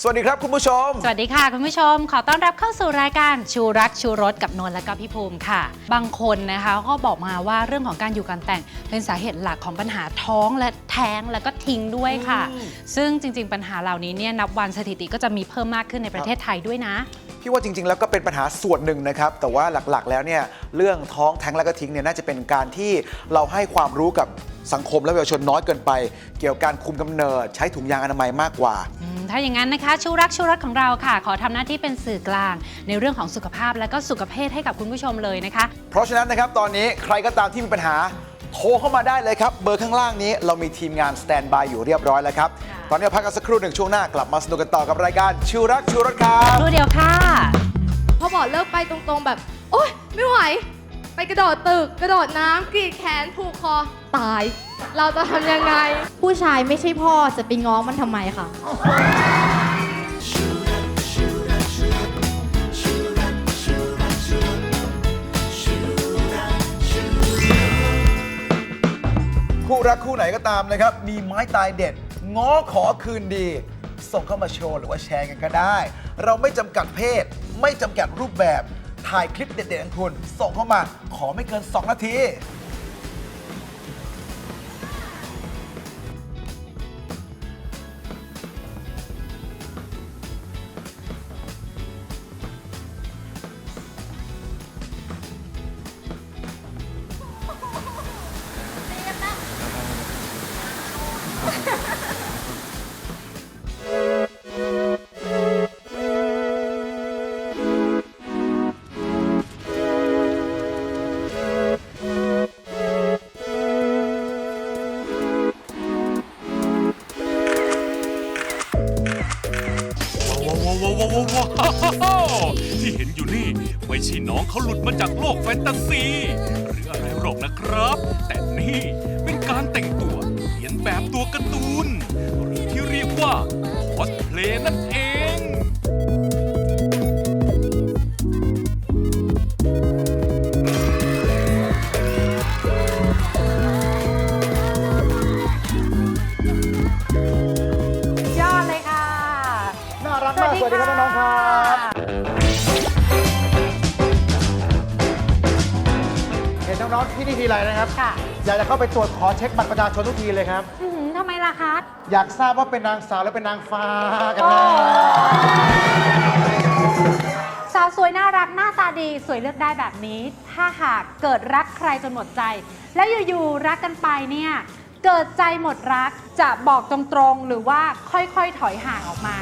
สวัสดีครับคุณผู้ชม สวัสดีค่ะ คุณผู้ชม ขอต้อนรับเข้าสู่รายการชูรักชูรสกับนนท์และก็พี่ภูมิค่ะ บางคนนะคะก็บอกมาว่าเรื่องของการอยู่การแต่งเป็นสาเหตุหลักของปัญหาท้องและแท้งแล้วก็ทิ้งด้วยค่ะอืมซึ่งจริง ๆ ปัญหาเหล่านี้เนี่ยนับวันสถิติก็จะมีเพิ่มมากขึ้นในประเทศไทยด้วยนะ พี่ว่าจริง ๆ แล้วก็เป็นปัญหาส่วนหนึ่งนะครับ แต่ว่าหลักๆ แล้วเนี่ยเรื่องท้องแท้งแล้วก็ทิ้งเนี่ยน่าจะเป็นการที่เราให้ความรู้กับสังคมและเยาวชนน้อยเกินไป เกี่ยวกับการคุมกำเนิด ใช้ถุงยางอนามัยมากกว่าอืมถ้าอย่างนั้นนะคะชูรักชูรสของเราค่ะ ขอทำหน้าที่เป็นสื่อกลาง ในเรื่องของสุขภาพและก็สุขภาพให้กับคุณผู้ชมเลยนะคะ เพราะฉะนั้นนะครับตอนนี้ใครก็ตามที่มีปัญหาโทรเข้ามาได้เลยครับ เบอร์ข้างล่างนี้เรามีทีมงานสแตนบายอยู่เรียบร้อยแล้วครับค่ะ ตอนนี้เราพักกันสักครู่หนึ่งช่วงหน้ากลับมาสนุกกันต่อกับรายการชิวรักชิวรถครับรู้เดียวค่ะ พอบอกเลิกไปตรงๆแบบ โอ๊ยไม่ไหว ไปกระโดดตึก กระโดดน้ำกรีดแขนผูกคอตาย เราจะทำยังไง ผู้ชายไม่ใช่พ่อจะไปง้อมันทำไมคะคู่รักคู่ไหนก็ตามนะครับ มีไม้ตายเด็ด ง้อขอคืนดี ส่งเข้ามาโชว์หรือว่าแชร์กันก็ได้ เราไม่จำกัดเพศ ไม่จำกัดรูปแบบ ถ่ายคลิปเด็ดๆของคุณ ส่งเข้ามาขอไม่เกิน 2 นาที เขาหลุดมาจากโลกแฟนตาซี ที่นี่ทีไรนะครับ ค่ะอยากจะเข้าไปตรวจขอเช็คบัตรประชาชนทุกทีเลยครับ อื้อหือทำไมล่ะคะ อยากทราบว่าเป็นนางสาวหรือเป็นนางฟ้ากันโอ้ แน่สาวสวยน่ารักหน้าตาดีสวยเลือกได้แบบนี้ ถ้าหากเกิดรักใครจนหมดใจ แล้วอยู่ๆรักกันไปเนี่ย เกิดใจหมดรักจะบอกตรงๆ หรือว่าค่อยๆถอยห่างออกมา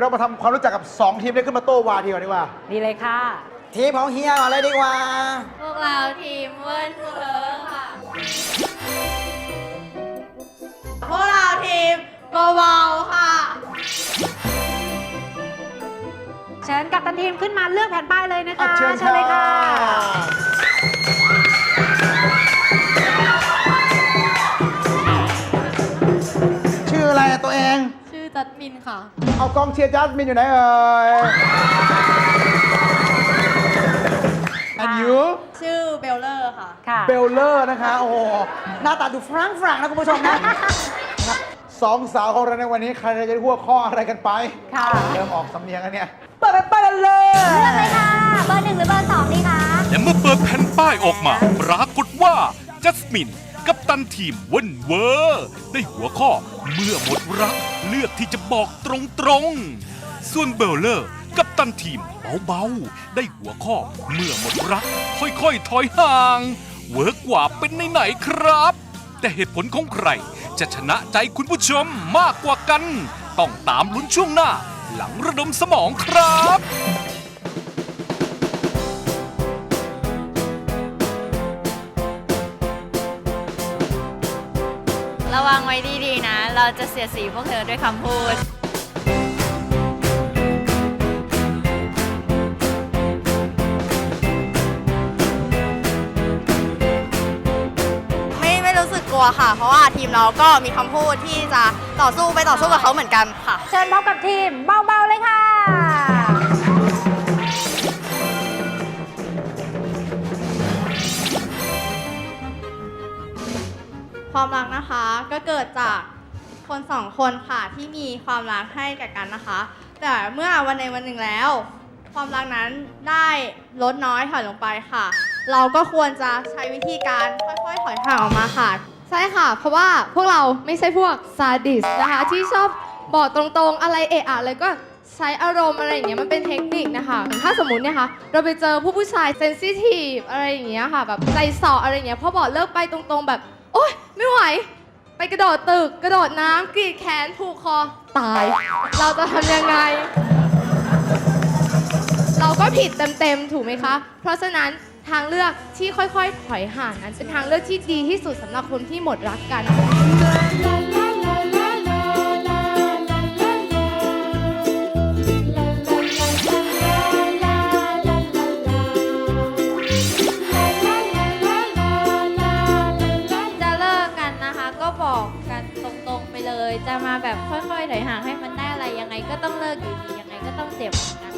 เรามาทำความรู้จักกับ 2 ทีมนี้ขึ้นมาโต้วาทีก่อนดีกว่า ดีเลยค่ะ ทีมของเฮียก่อนเลยดีกว่า พวกเราทีมเวิร์นเวิร์ค่ะ พวกเราทีมเบาๆค่ะ เชิญกับตันทีมขึ้นมาเลือกแผ่นป้ายเลยนะคะอะเชิญเลยค่ะชื่ มินค่ะ เอากองเชียร์จัสมินอยู่ไหนเอ่ย and you ชื่อเบลเลอร์ค่ะ ค่ะ เบลเลอร์นะคะ โอ้โหหน้าตาดูฝรั่งฝรั่งนะคุณผู้ชมนะนะครับสองสาวของเราในวันนี้ใครจะได้หัวข้ออะไรกันไปค่ะ เริ่มออกสำเนียงแล้วเนี่ยเปิดไปไปกันเลยเบอร์หนึ่งหรือเบอร์สองดีคะ และเมื่อเปิดแผ่นป้ายออกมา ปรากฏว่าจัสมิน กับตันทีมเวันเวอร์ได้หัวข้อเมื่อหมดรักเลือกที่จะบอกตรงๆ ส่วนเบลเลอร์ กับตันทีมเบาๆ ได้หัวข้อเมื่อหมดรัก ค่อยๆ ถอยห่าง เวิร์กกว่าเป็นไหนๆครับ แต่เหตุผลของใคร จะชนะใจคุณผู้ชมมากกว่ากัน ต้องตามลุ้นช่วงหน้า หลังระดมสมองครับ วังไว้ดีๆนะ เราจะเสียสีพวกเธอด้วยคำพูด ไม่ไม่รู้สึกกลัวค่ะ เพราะว่าทีมเราก็มีคำพูดที่จะต่อสู้ไปต่อสู้กับเขาเหมือนกันค่ะ เชิญพบกับทีมเบาๆเลยค่ะ ความรักนะคะก็เกิดจากคนสองคนค่ะที่มีความรักให้แก่กันนะคะ แต่เมื่อวันในวันหนึ่งแล้ว ความรักนั้นได้ลดน้อยถอยลงไปค่ะ เราก็ควรจะใช้วิธีการค่อยๆ ถอยห่างออกมาค่ะ ใช่ค่ะ เพราะว่าพวกเราไม่ใช่พวกซาดิสนะคะ ที่ชอบบอกตรงๆอะไรเอะอะเลยก็ใช้อารมณ์อะไรอย่างเงี้ยมันเป็นเทคนิคนะคะ ถ้าสมมติเนี่ยค่ะเราไปเจอผู้ผู้ชายเซนซิทีฟอะไรอย่างเงี้ยค่ะแบบใจสออะไรอย่างเงี้ยพอบอกเลิกไปตรงๆแบบ โอ๊ย ไม่ไหว ไปกระโดดตึก กระโดดน้ำกรีดแขนผูกคอ ตาย เราจะทำยังไง เราก็ผิดเต็มๆ ถูกไหมคะ เพราะฉะนั้นทางเลือกที่ค่อยๆ ถอยห่างนั้นเป็นทางเลือกที่ดีที่สุดสำหรับคนที่หมดรักกัน จะมาแบบค่อยๆถอยห่างให้มันได้อะไรยังไงก็ต้องเลิกอยู่ดียังไงก็ต้องเจ็บเหมือนกัน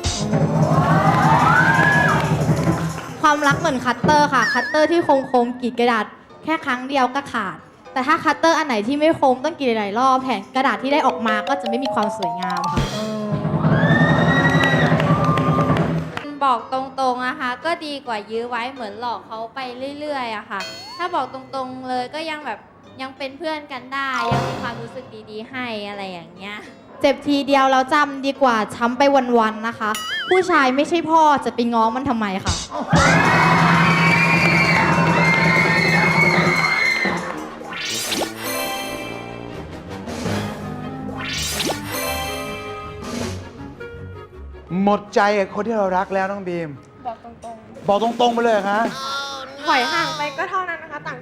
ความรักเหมือนคัตเตอร์ค่ะ คัตเตอร์ที่คมคมๆกรีดกระดาษแค่ครั้งเดียวก็ขาด แต่ถ้าคัตเตอร์อันไหนที่ไม่คมต้องกรีดหลายๆรอบแผ่นกระดาษที่ได้ออกมาก็จะไม่มีความสวยงามค่ะ บอกตรงๆนะคะ ก็ดีกว่ายื้อไว้เหมือนหลอกเขาไปเรื่อยๆอะค่ะ ถ้าบอกตรงๆเลยก็ยังแบบ ยังเป็นเพื่อนกันได้ ยังมีความรู้สึกดีๆ ให้อะไรอย่างเงี้ย เจ็บทีเดียวแล้วจำดีกว่าช้ำไปวันๆนะคะ ผู้ชายไม่ใช่พ่อจะไปง้อมันทำไมค่ะ หมดใจกับคนที่เรารักแล้วน้องบีม บอกตรงบอกตรงๆไปเลยเหรอคะๆ ถอยห่างไปก็เท่านั้นนะคะ ต่างคนก็ต่างเจ็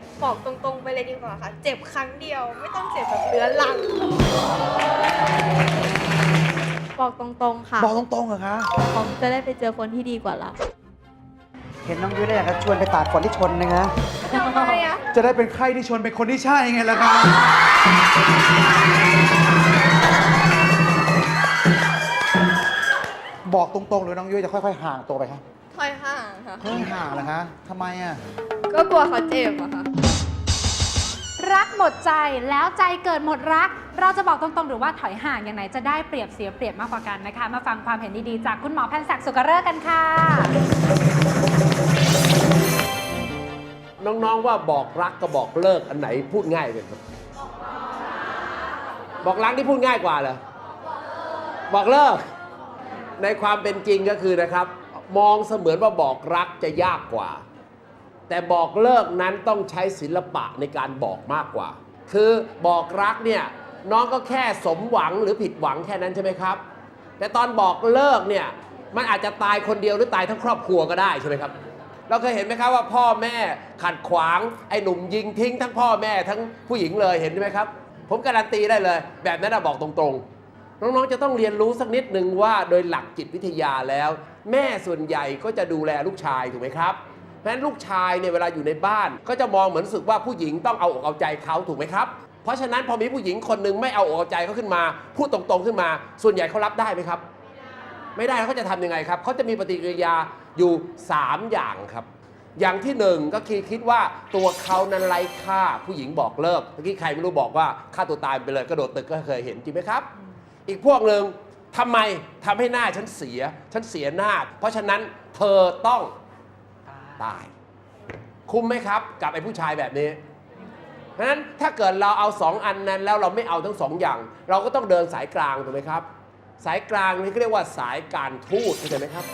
บบอกตรงๆไปเลยดีกว่าค่ะ เจ็บครั้งเดียวไม่ต้องเจ็บแบบเรื้อรัง บอกตรงๆค่ะบอกตรงๆเหรอคะ ผมจะได้ไปเจอคนที่ดีกว่าเราเห็นน้องยุ้ยได้อยากจะชวนไปตากฝนที่ชนนะคะทำไมอะจะได้เป็นใครที่ชนเป็นคนที่ใช่ไงล่ะครับบอกตรงๆหรือน้องยุ้ยจะค่อย ๆ ห่างตัวไปครับถอยห่างค่ะ ค่อยห่างเหรอคะทำไมอะก็กลัวเขาเจ็บอะค่ะ รักหมดใจแล้วใจเกิดหมดรัก เราจะบอกตรงๆ หรือว่าถอยห่างอย่างไหนจะได้เปรียบเสียเปรียบมากกว่ากันนะคะ มาฟังความเห็นดีๆ จากคุณหมอแพนศักดิ์สุกเริกกันค่ะ น้องๆว่าบอกรักกับบอกเลิกอันไหนพูดง่ายกันครับบอกรักนี่พูดง่ายกว่าเหรอบอกเลิก ในความเป็นจริงก็คือนะครับ มองเสมือนว่าบอกรักจะยากกว่า แต่บอกเลิกนั้นต้องใช้ศิลปะในการบอกมากกว่า คือบอกรักเนี่ยน้องก็แค่สมหวังหรือผิดหวังแค่นั้นใช่ไหมครับ แต่ตอนบอกเลิกเนี่ยมันอาจจะตายคนเดียวหรือตายทั้งครอบครัวก็ได้ใช่ไหมครับเราเคยเห็นไหมครับว่าพ่อแม่ขัดขวางไอ้หนุ่มยิงทิ้งทั้งพ่อแม่ทั้งผู้หญิงเลยเห็นไหมครับ ผมการันตีได้เลย แบบนั้นะบอกตรงๆ น้องๆจะต้องเรียนรู้สักนิดหนึ่งว่าโดยหลักจิตวิทยาแล้ว แม่ส่วนใหญ่ก็จะดูแลลูกชายถูกไหมครับ เพราะฉะนั้นลูกชายเนี่ยเวลาอยู่ในบ้าน ก็จะมองเหมือนรู้สึกว่าผู้หญิงต้องเอาอกเอาใจเขาถูกไหมครับ เพราะฉะนั้นพอมีผู้หญิงคนหนึ่งไม่เอาอกเอาใจเขาขึ้นมา พูดตรงๆขึ้นมา ส่วนใหญ่เขารับได้ไหมครับ ไม่ได้เขาจะทำยังไงครับเขาจะมีปฏิกิริยาอยู่ 3 อย่างครับ อย่างที่หนึ่งก็คือคิดว่าตัวเขานั้นไร้ค่าผู้หญิงบอกเลิกเมื่อกี้ใครไม่รู้บอกว่าฆ่าตัวตายไปเลยกระโดดตึกก็เคยเห็นจริงไหมครับ อีกพวกหนึ่งทำไมทำให้หน้าฉันเสีย ฉันเสียหน้า เพราะฉะนั้นเธอต้อง ตาย คุ้มไหมครับ กับไอ้ผู้ชายแบบนี้เพราะฉะนั้นถ้าเกิดเราเอาสองอันนั้นแล้วเราไม่เอาทั้งสองอย่าง เราก็ต้องเดินสายกลางถูกไหมครับ สายกลางนี่เขาเรียกว่าสายการทูตเข้าใจไหมครับ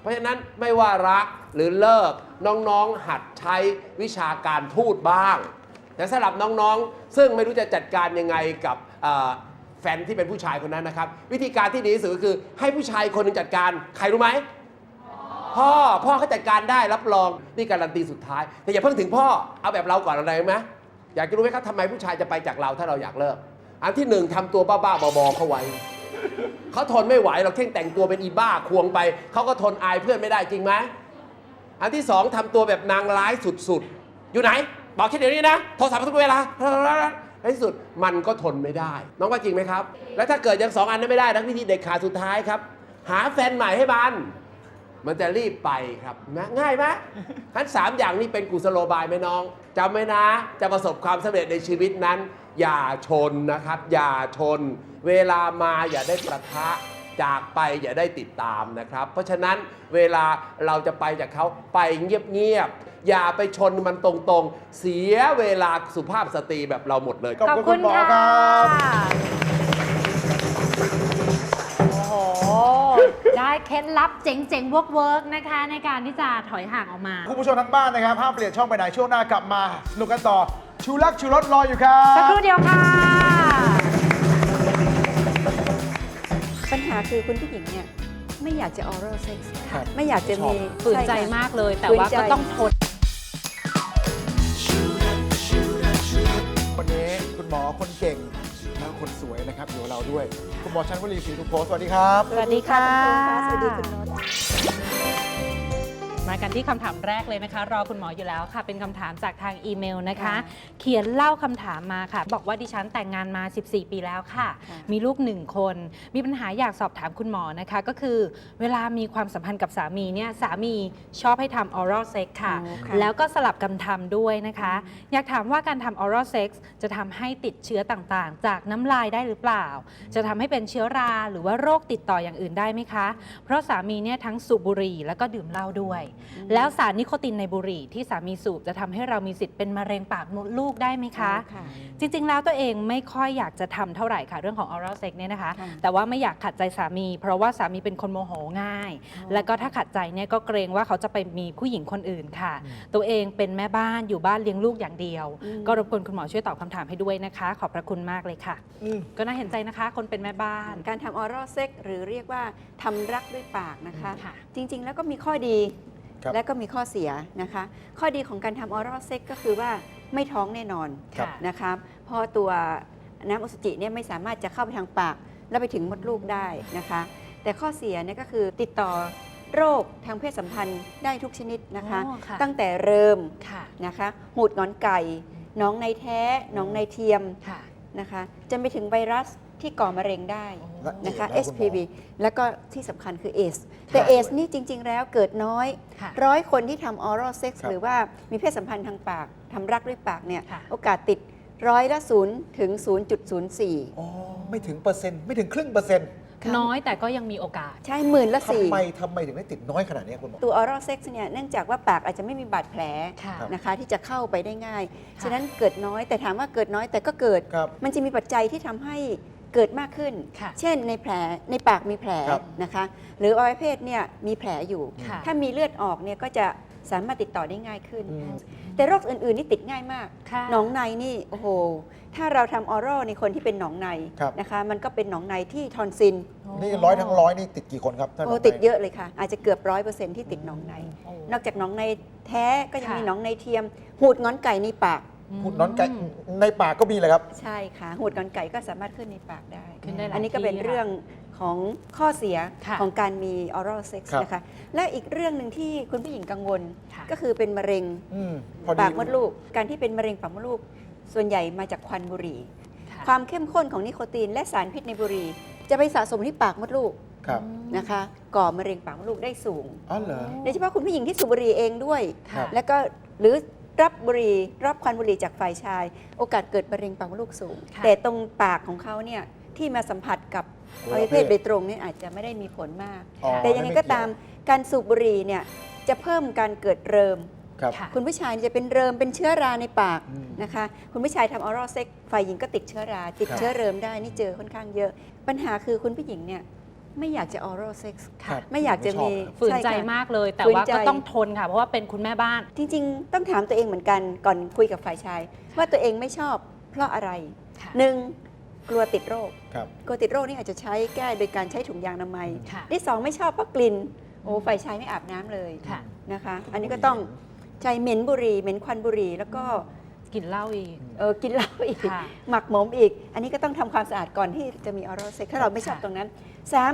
เพราะฉะนั้นไม่ว่ารักหรือเลิกน้องๆหัดใช้วิชาการทูตบ้าง แต่สำหรับน้องๆ ซึ่งไม่รู้จะจัดการยังไงกับแฟนที่เป็นผู้ชายคนนั้นนะครับ วิธีการที่ดีที่สุดก็คือให้ผู้ชายคนหนึงจัดการใครรู้ไหม พ่อพ่อเขาจัดการได้รับรองนี่การันตีสุดท้าย แต่อย่าเพิ่งถึงพ่อเอาแบบเราก่อนอะไรไหมอยากจะรู้ไหมครับทำไมผู้ชายจะไปจากเราถ้าเราอยากเลิก อันที่หนึ่งทำตัวบ้าๆบอๆเข้าไว้เขาทนไม่ไหวเราเข่งแต่งตัวเป็นอีบ้าควงไปเขาก็ทนอายเพื่อนไม่ได้จริงไหมอันที่สองทำตัวแบบนางร้ายสุดๆ อยู่ไหน บอกแค่เดี๋ยวนี้นะโทรศัพท์มาทุกเวลาในที่สุดมันก็ทนไม่ได้ น้องว่าจริงไหมครับ แล้วถ้าเกิดยังสองอันนั้นไม่ได้นะวิธีเด็ดขาดสุดท้ายครับ หาแฟนใหม่ให้มัน มันจะรีบไปครับนะง่ายไหมทั้นสามอย่างนี้เป็นกุศโลบายไหมน้องจำไว้นะ จะประสบความสำเร็จในชีวิตนั้น อย่าชนนะครับ อย่าชน เวลามาอย่าได้ประทะจากไปอย่าได้ติดตามนะครับ เพราะฉะนั้นเวลาเราจะไปจากเขาไปเงียบๆอย่าไปชนมันตรงๆ เสียเวลาสุภาพสตรีแบบเราหมดเลย ขอบคุณคุณหมอครับ เคล็ดลับเจ๋งๆเวิร์กๆนะคะ ในการที่จะถอยห่างออกมา คุณผู้ชมทั้งบ้านนะครับห้ามเปลี่ยนช่องไปไหนช่วงหน้ากลับมาสนุกกันต่อชูรักชูรสรออยู่ครัสักบครู่เดียวค่ะ ปัญหาคือคุณผู้หญิงเนี่ยไม่อยากจะออรัลเซ็กซ์ครับไม่อยากจะมีฝืนใจช่ค่ะ มากเลย แต่ฝืนว่าใจ ก็ต้องทน วันนี้คุณหมอคนเก่งและ คนสวยนะครับอยู่กับเราด้วย คุณหมอชันวลีศรีทุโพสวัสดีครับ สวัสดีค่ะ สวัสดีคุณโน้ต มากันที่คำถามแรกเลยนะคะ รอคุณหมออยู่แล้วค่ะ เป็นคำถามจากทางอีเมลนะคะ เขียนเล่าคำถามมาค่ะ บอกว่าดิฉันแต่งงานมา 14 ปีแล้วค่ะค่ะ มีลูกหนึ่งคน มีปัญหาอยากสอบถามคุณหมอนะคะ ก็คือ เวลามีความสัมพันธ์กับสามีเนี่ยสามีชอบให้ทำ oral sex ค่ะอ๋อค่ะ แล้วก็สลับกันทำด้วยนะคะ อยากถามว่าการทำ oral sex จะทำให้ติดเชื้อต่างๆ จากน้ำลายได้หรือเปล่า จะทำให้เป็นเชื้อราหรือว่าโรคติดต่ออย่างอื่นได้ไหมคะ เพราะสามีเนี่ยทั้งสูบบุหรี่แล้วก็ดื่มเหล้าด้วยแล้วสารนิโคตินในบุหรี่ที่สามีสูบจะทำให้เรามีสิทธิ์เป็นมะเร็งปากมดลูกได้ไหมคะ ค่ะ จริงๆ แล้วตัวเองไม่ค่อยอยากจะทำเท่าไหร่ค่ะ เรื่องของ oral sex เนี่ยนะคะ ค่ะ แต่ว่าไม่อยากขัดใจสามี เพราะว่าสามีเป็นคนโมโหง่าย แล้วก็ถ้าขัดใจเนี่ยก็เกรงว่าเขาจะไปมีผู้หญิงคนอื่นค่ะ ตัวเองเป็นแม่บ้านอยู่บ้านเลี้ยงลูกอย่างเดียว อืม ก็รบกวนคุณหมอช่วยตอบคำถามให้ด้วยนะคะ ขอบพระคุณมากเลยค่ะ อืม ก็น่าเห็นใจนะคะ คนเป็นแม่บ้าน การทำออรัลเซ็กหรือเรียกว่าทำรักด้วยปากนะคะ ค่ะ จริงๆ แล้วก็มีข้อดี ครับ และก็มีข้อเสียนะคะ ข้อดีของการทำออรัลเซ็กก็คือว่าไม่ท้องแน่นอนครับ นะคะเพราะตัวน้ำอสุจิเนี่ยไม่สามารถจะเข้าไปทางปาก แล้วไปถึงมดลูกได้นะคะ แต่ข้อเสียเนี่ยก็คือติดต่อโรคทางเพศสัมพันธ์ได้ทุกชนิดนะคะ อ๋อค่ะ ตั้งแต่เริ่มค่ะ นะคะหูดงอนไก่หน้องในแท้หน้องในเทียม ค่ะ นะคะจนไปถึงไวรัส ที่ก่อมะเร็งได้และนะคะแล้วคุณหมอ SPV แล้วก็ที่สำคัญคือ ACE แต่ ACE นี่จริง ๆ แล้วเกิดน้อย ค่ะ ร้อยคนที่ทำ oral sex ครับ หรือว่ามีเพศสัมพันธ์ทางปากทำรักด้วยปากเนี่ยค่ะ โอกาสติดร้อยละศูนย์ถึง 0.04 อ๋อไม่ถึงเปอร์เซ็นต์ไม่ถึงครึ่งเปอร์เซ็นต์ค่ะน้อยแต่ก็ยังมีโอกาส ใช่หมื่นละสี่ทำไมทำไมถึงได้ติดน้อยขนาดนี้คุณหมอ ตัว oral sex เนี่ยเนื่องจากว่าปากอาจจะไม่มีบาดแผลค่ะ นะคะที่จะเข้าไปได้ง่าย ฉะนั้นเกิดน้อยแต่ถามว่าเกิดน้อยแต่ก็เกิด ครับ มันจะมีปัจจัยที่ทำให้ เกิดมากขึ้น ค่ะ เช่นในแผลในปากมีแผลครับ นะคะ หรืออวัยวะเพศเนี่ยมีแผลอยู่ ค่ะ ถ้ามีเลือดออกเนี่ยก็จะสามารถติดต่อได้ง่ายขึ้น อืม แต่โรคอื่นๆนี่ติดง่ายมาก ค่ะ หนองในนี่โอ้โห ถ้าเราทำออรัลในคนที่เป็นหนองในครับ นะคะ มันก็เป็นหนองในที่ทอนซินนี่ร้อยทั้งร้อยนี่ติดกี่คนครับท่านโอ้หมติดเยอะเลยค่ะ อาจจะเกือบร้อยเปอร์เซ็นที่ติดหนองใน โอ้ นอกจากหนองในแท้ก็ยังค่ะ มีหนองในเทียม หูดงอนไก่ในปาก พูดน้อนไก่ในปากก็มีเลยครับ ใช่ค่ะหูดงอนไก่ก็สามารถขึ้นในปากได้ ขึ้นได้หลายอันนี้ก็เป็นที่ค่ะเรื่องของข้อเสียค่ะของการมี oral sex ครับ นะคะ และอีกเรื่องหนึ่งที่คุณผู้หญิงกังวล ค่ะ ก็คือเป็นมะเร็งอืมพอดี ปากมดลูก การที่เป็นมะเร็งปากมดลูก ส่วนใหญ่มาจากควันบุหรี่ค่ะความเข้มข้นของนิโคตินและสารพิษในบุหรี่ จะไปสะสมที่ปากมดลูกครับนะคะ ก่อมะเร็งปากมดลูกได้สูง อ๋อเหรอ โดยเฉพาะคุณผู้หญิงที่สูบบุหรี่เองด้วยครับแล้วก็หรือ รับบุหรี่รับควันบุหรี่จากฝ่ายชาย โอกาสเกิดมะเร็งปากมดลูกสูง ค่ะ แต่ตรงปากของเขาเนี่ยที่มาสัมผัสกับอวัยวะเพศโดยตรงเนี่ยอาจจะไม่ได้มีผลมาก อ๋อแต่ยังไงก็ตามการสูบบุหรี่เนี่ยจะเพิ่มการเกิดเริม ครับ ค่ะ คุณผู้ชายจะเป็นเริมเป็นเชื้อราในปากอืมนะคะ คุณผู้ชายทำออรัลเซ็กฝ่ายหญิงก็ติดเชื้อรา ติดครับ เชื้อเริมได้นี่เจอค่อนข้างเยอะ ปัญหาคือคุณผู้หญิงเนี่ย ไม่อยากจะออรัลเซ็กครับไม่อยากจะมีไชอบฝืนใจช่ค่ะ มากเลย แต่ฝืนว่าใจ ก็ต้องทนค่ะ เพราะว่าเป็นคุณแม่บ้าน จริงๆ ต้องถามตัวเองเหมือนกันก่อนคุยกับฝ่ายชาย ว่าตัวเองไม่ชอบเพราะอะไรค่ะ หนึ่งกลัวติดโรค ครับ กลัวติดโรคนี่อาจจะใช้แก้โดยการใช้ถุงยางอนามัยค่ะ ที่สองไม่ชอบเพราะกลิ่นโอ้ฝ่ายชายไม่อาบน้ำเลยค่ะ นะคะ อันนี้ก็ต้องใช้เหม็นบุหรี่เหม็นควันบุหรี่แล้วก็ กินเหล้าอีก เออกินเหล้าอีก ค่ะหมักหมมอีก อันนี้ก็ต้องทำความสะอาดก่อนที่จะมีออรัลเซ็กถ้าเราไม่ชอบค่ะ ตรงนั้นสาม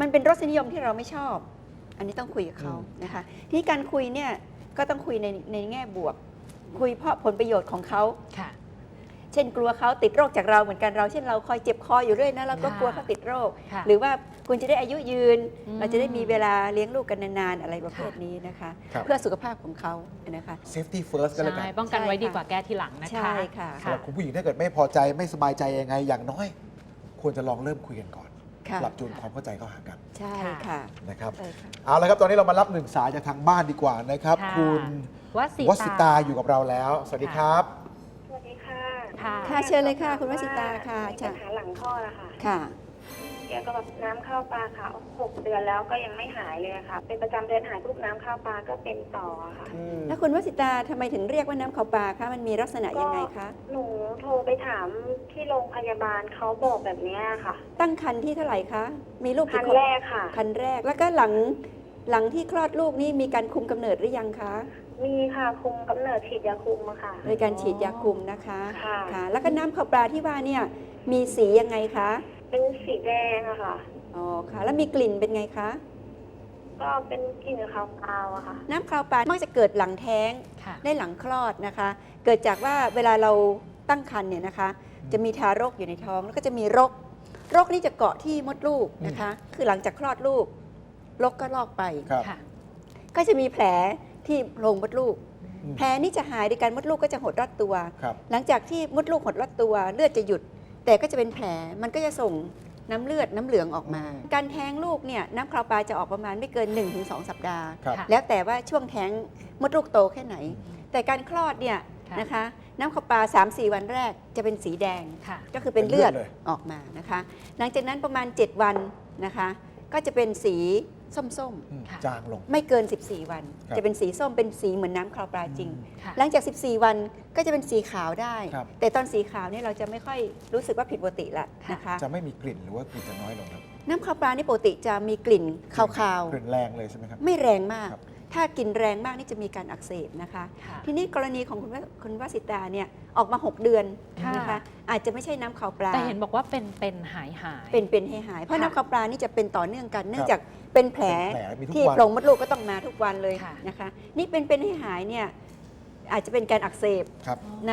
มันเป็นรสนิยมที่เราไม่ชอบ อันนี้ต้องคุยกับเขานะคะที่การคุยเนี่ยก็ต้องคุยในในแง่บวก คุยเพราะผลประโยชน์ของเขา ค่ะ เช่นกลัวเขาติดโรคจากเราเหมือนกันเรา เช่นเราคอยเจ็บคออยู่เรื่อยนะเราก็ค่ะกลัวเขาติดโรค ค่ะ หรือว่า คุณจะได้อายุยืน อืม เราจะได้มีเวลาเลี้ยงลูกกันนานๆอะไรประเภทค่ะนี้นะคะ ครับ เพื่อสุขภาพของเขานะคะ safety first ก็แล้วกันใช่ป้องกันไว้ใช่ค่ะดีกว่าแก้ทีหลังนะคะใช่ค่ะ สำหรับคุณผู้หญิงถ้าเกิดไม่พอใจไม่สบายใจยังไงอย่างน้อย ควรจะลองเริ่มคุยกันก่อนค่ะ ปรับจูนความเข้าใจเข้าหากันใช่ค่ะนะครับใช่ค่ะ เอาละครับตอนนี้เรามารับหนึ่งสายจากทางบ้านดีกว่านะครับ ค่ะคุณวสิวสิตาอยู่กับเราแล้ว สวัสดีครับ สวัสดีค่ะค่ะ ค่ะเชิญเลยค่ะคุณวสิตาค่ะ มีจ้ะปัญหาหลังคลอดอะค่ะค่ะ เกี่ยวกับน้ำเข้าปลาค่ะหกเดือนแล้วก็ยังไม่หายเลยค่ะ เป็นประจำเดือนหายปุ๊บน้ำเข้าปลาก็เป็นต่อค่ะแล้วคุณวสิตาทำไมถึงเรียกว่าน้ำขาวปลาคะมันมีลักษณะยังไงคะ หนูโทรไปถามที่โรงพยาบาลเขาบอกแบบเนี้ยค่ะตั้งครรภ์ที่เท่าไหร่คะ มีลูกครั้กี่งคนแรกค่ะครรภ์แรกแล้วก็หลังหลังที่คลอดลูกนี่มีการคุมกำเนิดหรือยังคะมีค่ะคุมกำเนิดฉีดยาคุมอะค่ะ โดยการฉีดยาคุมนะคะค่ะค่ะแล้วก็น้ำขาวปลาที่ว่าเนี่ยมีสียังไงคะ เป็นสีแดงอะค่ะ อ๋อค่ะ แล้วมีกลิ่นเป็นไงคะ ก็เป็นกลิ่นขาวๆอะค่ะ น้ำขาวปลามักจะเกิดหลังแท้งค่ะได้หลังคลอดนะคะ เกิดจากว่าเวลาเราตั้งครรภ์เนี่ยนะคะ จะมีทารกอยู่ในท้องแล้วก็จะมีรก รกนี่จะเกาะที่มดลูกนะคะ คือหลังจากคลอดลูก รกก็ลอกไป ครับ ค่ะ ก็จะมีแผลที่โพรงมดลูก อืม แผลนี้จะหายโดยการมดลูกก็จะหดรัดตัว ครับ หลังจากที่มดลูกหดรัดตัว เลือดจะหยุด แต่ก็จะเป็นแผลมันก็จะส่งน้ำเลือดน้ำเหลืองออกมา การแท้งลูกเนี่ยน้ำคราวปลาจะออกประมาณไม่เกิน 1-2 สัปดาห์ ครับค่ะแล้วแต่ว่าช่วงแท้งมดลูกโตแค่ไหน แต่การคลอดเนี่ยค่ะนะคะ น้ำขาวปลา 3-4 วันแรกจะเป็นสีแดง ค่ะ ก็คือเป็นเลือดเป็นเลือดเลย ออกมานะคะ หลังจากนั้นประมาณ 7 วันนะคะ ก็จะเป็นสี ส้มอืมค่ะ จางลง ๆ ไม่เกิน 14 วัน ครับ จะเป็นสีส้มเป็นสีเหมือนน้ำคราวปลาจริงค่ะ หลังจาก 14 วันก็จะเป็นสีขาวได้ ครับ แต่ตอนสีขาวเนี่ยเราจะไม่ค่อยรู้สึกว่าผิดปกติละนะคะ จะไม่มีกลิ่นหรือว่ากลิ่นจะน้อยลงครับน้ำคาวปลานี่ปกติจะมีกลิ่นคาวกลิ่นแรงเลยใช่ไหมครับ ๆ ไม่แรงมาก ครับ ถ้ากลิ่นแรงมากนี่จะมีการอักเสบนะคะ ค่ะ ทีนี้กรณีของคุณวคุณวสิตาเนี่ยออกมา 6 เดือนค่ะ นะคะอาจจะไม่ใช่น้ำขาวปลาแต่เห็นบอกว่าเป็นเป็นหายหาย เป็นเป็นให้หายเพราะค่ะน้ำขาวปลานี่จะเป็นต่อเนื่องกันเนื่องจากเป็นแผลเป็นแผลมีทุกที่วัน โพรงมดลูกก็ต้องมาทุกวันเลยค่ะ นะคะ นี่เป็นเป็นให้หายเนี่ย อาจจะเป็นการอักเสบครับใน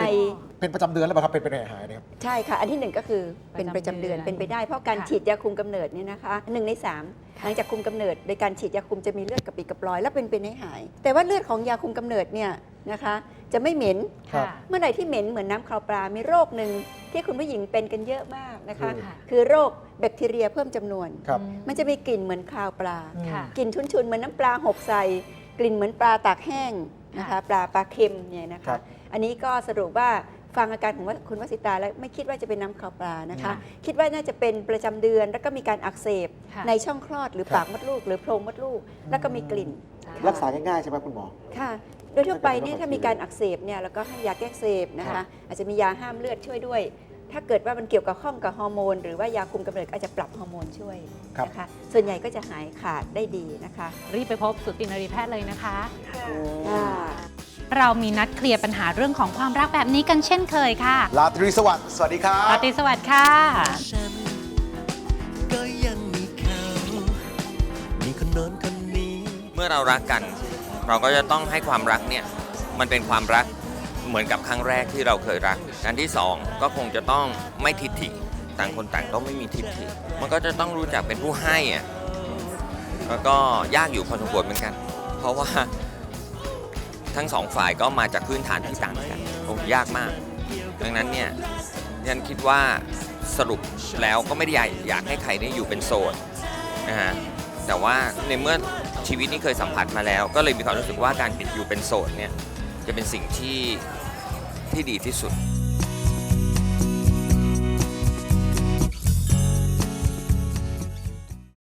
เป็นประจำเดือนแล้วเปล่าครับเป็นเป็นหายๆนะครับ ใช่ค่ะ อันที่หนึ่งก็คือเป็นปประระจำจำเดืเดืออนนเป็นไปได้เพราะการค่ะฉีดยาคุมกำเนิดเนี่ยนะคะหนึ่งในสามหลังจากคุมกำเนิด โดยการฉีดยาคุมจะมีเลือดกระปิดกระปลอย แล้วเป็นเป็นให้หาย แต่ว่าเลือดของยาคุมกำเนิดเนี่ยนะคะ จะไม่เหม็น ครับค่ะเมื่อไหร่ที่เหม็นเหมือนน้ำคลาวปลา มีโรคหนึ่งที่คุณผู้หญิงเป็นกันเยอะมากนะคะคือคือโรคแบคทีเรียเพิ่มจำนวน ครับ มันจะมีกลิ่นเหมือนคลาวปลา ค่ะ กลิ่นชุนๆเหมือนน้ำปลาหกใส่ กลิ่นเหมือนปลาตากแห้ง นะคะค่ะปลาปลาเค็มเนี่ยนะครัคะ บอันนี้ก็สรุปว่าฟังอาการของว่าคุณวสิตาแล้วไม่คิดว่าจะเป็นน้ำคลาวปลานะคะ คิดว่าน่าจะเป็นประจำเดือนแล้วก็มีการอักเสบค่ะในช่องคลอดหรือครับ ปากมดลูก หรือโพรงมดลูก แล้วก็มีกลิ่นรักษาง่ายๆใช่ไหมคุณหมอ ค่ะ โดยทั่วไปเนี่ยถ้าถ้าเกิดเป็นโรคมีการอักเสบเนี่ยแล้วก็ให้ยาแก้อักเสบนะครัคะ บอาจจะมียาห้ามเลือดช่วยด้วย ถ้าเกิดว่ามันเกี่ยวกับข้องกับฮอร์โมน หรือว่ายาคุมกำเนิดก็อาจจะปรับฮอร์โมนช่วยครับ นะคะ ส่วนใหญ่ก็จะหายขาดได้ดีนะคะรีบไปพบสุตินรีแพทย์เลยนะคะค่ะค่ะเรามีนัดเคลียร์ปัญหาเรื่องของความรักแบบนี้กันเช่นเคยค่ะลาตรีสวัสดิ์สวัสดีครับปาติสวัสดิ์ค่ะ ฉันก็ยังมีเขา มีคนโน้นคนนี้ เมื่อเรารักกัน เราก็จะต้องให้ความรักเนี่ย มันเป็นความรัก เหมือนกับครั้งแรกที่เราเคยรักอันที่สองก็คงจะต้องไม่ทิฐิต่างคนต่างต้องไม่มีทิฐิมันก็จะต้องรู้จักเป็นผู้ให้อะแล้วก็ยากอยู่พอสมควรเหมือนกัน เพราะว่าทั้งสองฝ่ายก็มาจากพื้นฐานที่ต่างกันโอ้ยากมาก ดังนั้นเนี่ยฉันคิดว่าสรุปแล้วก็ไม่ได้อยากอยากให้ใครได้อยู่เป็นโสดนะฮะแต่ว่าในเมื่อชีวิตนี้เคยสัมผัสมาแล้ว ก็เลยมีความรู้สึกว่าการปิดอยู่เป็นโสดเนี่ยจะเป็นสิ่งที่ ที่ดีที่สุด